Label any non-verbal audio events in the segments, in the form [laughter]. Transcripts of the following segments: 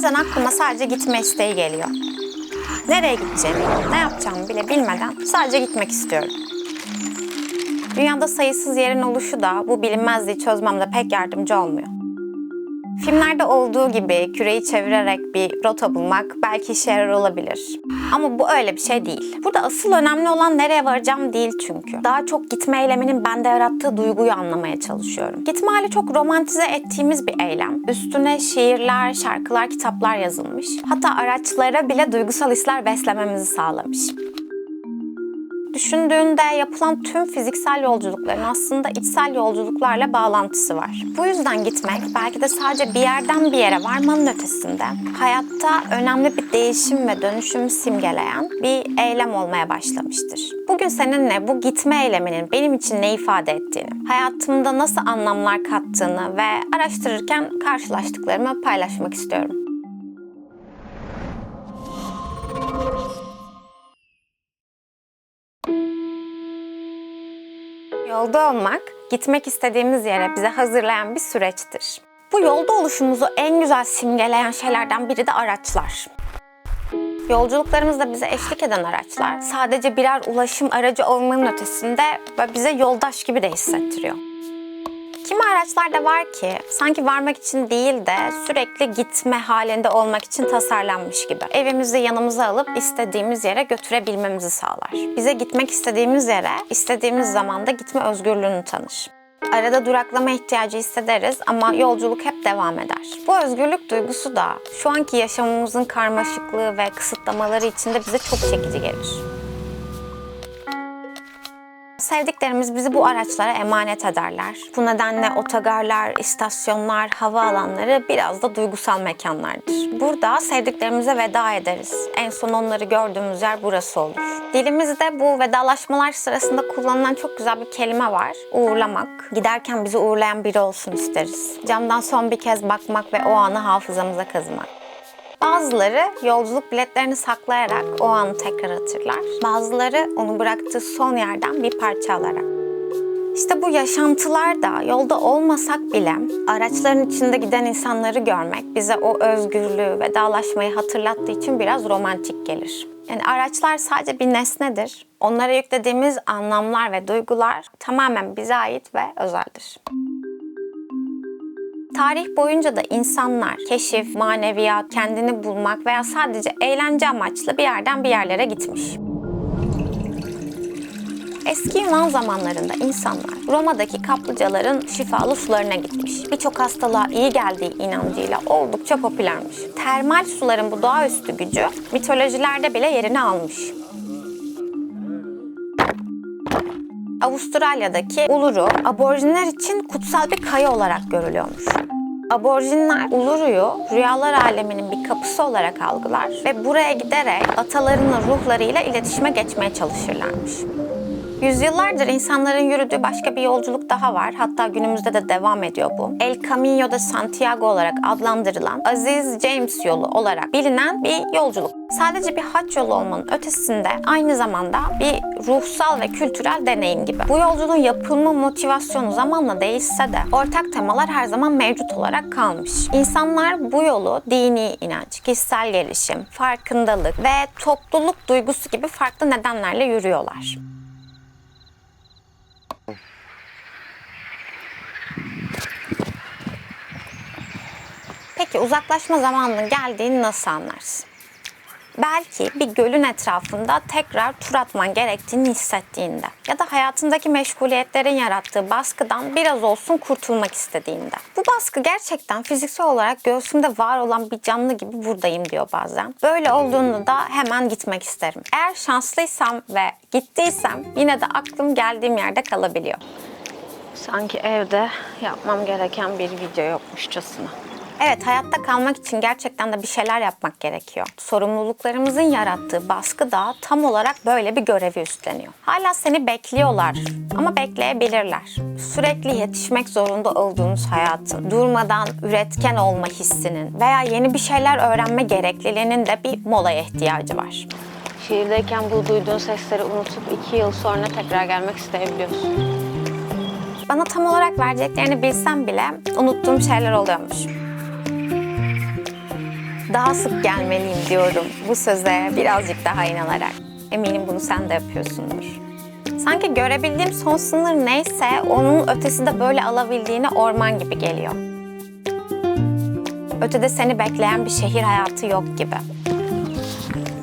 Bazen aklıma sadece gitme isteği geliyor. Nereye gideceğimi, ne yapacağımı bile bilmeden sadece gitmek istiyorum. Dünyada sayısız yerin oluşu da bu bilinmezliği çözmemde pek yardımcı olmuyor. Filmlerde olduğu gibi küreyi çevirerek bir rota bulmak belki işe yarar olabilir. Ama bu öyle bir şey değil. Burada asıl önemli olan nereye varacağım değil çünkü. Daha çok gitme eyleminin bende yarattığı duyguyu anlamaya çalışıyorum. Gitme hali çok romantize ettiğimiz bir eylem. Üstüne şiirler, şarkılar, kitaplar yazılmış. Hatta araçlara bile duygusal hisler beslememizi sağlamış. Düşündüğünde yapılan tüm fiziksel yolculukların aslında içsel yolculuklarla bağlantısı var. Bu yüzden gitmek belki de sadece bir yerden bir yere varmanın ötesinde hayatta önemli bir değişim ve dönüşümü simgeleyen bir eylem olmaya başlamıştır. Bugün seninle bu gitme eyleminin benim için ne ifade ettiğini, hayatımda nasıl anlamlar kattığını ve araştırırken karşılaştıklarımı paylaşmak istiyorum. Yolda olmak, gitmek istediğimiz yere bize hazırlayan bir süreçtir. Bu yolda oluşumuzu en güzel simgeleyen şeylerden biri de araçlar. Yolculuklarımızda bize eşlik eden araçlar sadece birer ulaşım aracı olmanın ötesinde bize yoldaş gibi de hissettiriyor. Araçlar da var ki sanki varmak için değil de sürekli gitme halinde olmak için tasarlanmış gibi. Evimizi yanımıza alıp istediğimiz yere götürebilmemizi sağlar. Bize gitmek istediğimiz yere istediğimiz zamanda gitme özgürlüğünü tanır. Arada duraklama ihtiyacı hissederiz ama yolculuk hep devam eder. Bu özgürlük duygusu da şu anki yaşamımızın karmaşıklığı ve kısıtlamaları içinde bize çok çekici gelir. Sevdiklerimiz bizi bu araçlara emanet ederler. Bu nedenle otogarlar, istasyonlar, havaalanları biraz da duygusal mekanlardır. Burada sevdiklerimize veda ederiz. En son onları gördüğümüz yer burası olur. Dilimizde bu vedalaşmalar sırasında kullanılan çok güzel bir kelime var. Uğurlamak. Giderken bizi uğurlayan biri olsun isteriz. Camdan son bir kez bakmak ve o anı hafızamıza kazımak. Bazıları yolculuk biletlerini saklayarak o anı tekrar hatırlar. Bazıları onu bıraktığı son yerden bir parça alarak. İşte bu yaşantılar da yolda olmasak bile araçların içinde giden insanları görmek bize o özgürlüğü ve dağlaşmayı hatırlattığı için biraz romantik gelir. Yani araçlar sadece bir nesnedir. Onlara yüklediğimiz anlamlar ve duygular tamamen bize ait ve özeldir. Tarih boyunca da insanlar keşif, maneviyat, kendini bulmak veya sadece eğlence amaçlı bir yerden bir yerlere gitmiş. Eski Yunan zamanlarında insanlar Roma'daki kaplıcaların şifalı sularına gitmiş. Birçok hastalığa iyi geldiği inancıyla oldukça popülermiş. Termal suların bu doğaüstü gücü mitolojilerde bile yerini almış. Avustralya'daki Uluru aborjinler için kutsal bir kaya olarak görülüyormuş. Aborjinler Uluru'yu rüyalar aleminin bir kapısı olarak algılar ve buraya giderek atalarının ruhlarıyla iletişime geçmeye çalışırlarmış. Yüzyıllardır insanların yürüdüğü başka bir yolculuk daha var. Hatta günümüzde de devam ediyor bu. El Camino de Santiago olarak adlandırılan Aziz James yolu olarak bilinen bir yolculuk. Sadece bir haç yolu olmanın ötesinde aynı zamanda bir ruhsal ve kültürel deneyim gibi. Bu yolculuğun yapılma motivasyonu zamanla değişse de ortak temalar her zaman mevcut olarak kalmış. İnsanlar bu yolu dini inanç, kişisel gelişim, farkındalık ve topluluk duygusu gibi farklı nedenlerle yürüyorlar. Peki uzaklaşma zamanının geldiğini nasıl anlarsın? Belki bir gölün etrafında tekrar tur atman gerektiğini hissettiğinde ya da hayatındaki meşguliyetlerin yarattığı baskıdan biraz olsun kurtulmak istediğinde. Bu baskı gerçekten fiziksel olarak göğsümde var olan bir canlı gibi buradayım diyor bazen. Böyle olduğunda da hemen gitmek isterim. Eğer şanslıysam ve gittiysem yine de aklım geldiğim yerde kalabiliyor. Sanki evde yapmam gereken bir video yokmuşçasına. Evet, hayatta kalmak için gerçekten de bir şeyler yapmak gerekiyor. Sorumluluklarımızın yarattığı baskı da tam olarak böyle bir görevi üstleniyor. Hala seni bekliyorlar ama bekleyebilirler. Sürekli yetişmek zorunda olduğunuz hayatın, durmadan üretken olma hissinin veya yeni bir şeyler öğrenme gerekliliğinin de bir molaya ihtiyacı var. Şehirdeyken bu duyduğun sesleri unutup iki yıl sonra tekrar gelmek isteyebiliyorsun. Bana tam olarak vereceklerini bilsem bile unuttuğum şeyler oluyormuş. Daha sık gelmeliyim diyorum bu söze birazcık daha inanarak. Eminim bunu sen de yapıyorsundur. Sanki görebildiğim son sınır neyse onun ötesi de böyle alabildiğine orman gibi geliyor. Ötede seni bekleyen bir şehir hayatı yok gibi.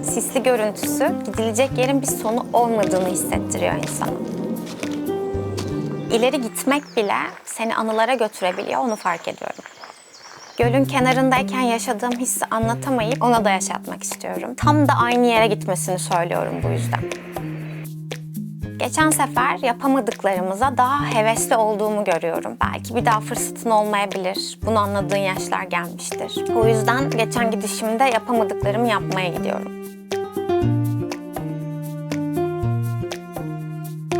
Sisli görüntüsü gidilecek yerin bir sonu olmadığını hissettiriyor insana. İleri gitmek bile seni anılara götürebiliyor onu fark ediyorum. Gölün kenarındayken yaşadığım hissi anlatamayıp ona da yaşatmak istiyorum. Tam da aynı yere gitmesini söylüyorum bu yüzden. Geçen sefer yapamadıklarımıza daha hevesli olduğumu görüyorum. Belki bir daha fırsatın olmayabilir. Bunu anladığın yaşlar gelmiştir. O yüzden geçen gidişimde yapamadıklarımı yapmaya gidiyorum.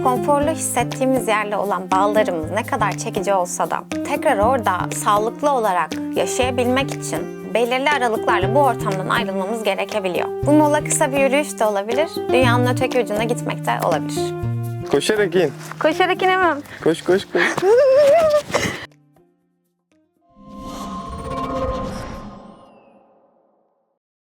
Konforlu hissettiğimiz yerle olan bağlarımız ne kadar çekici olsa da tekrar orada sağlıklı olarak yaşayabilmek için belirli aralıklarla bu ortamdan ayrılmamız gerekebiliyor. Bu mola kısa bir yürüyüş de olabilir, dünyanın öteki ucuna gitmek de olabilir. Koşarak in. Koşarak inemem. Koş koş koş. [laughs]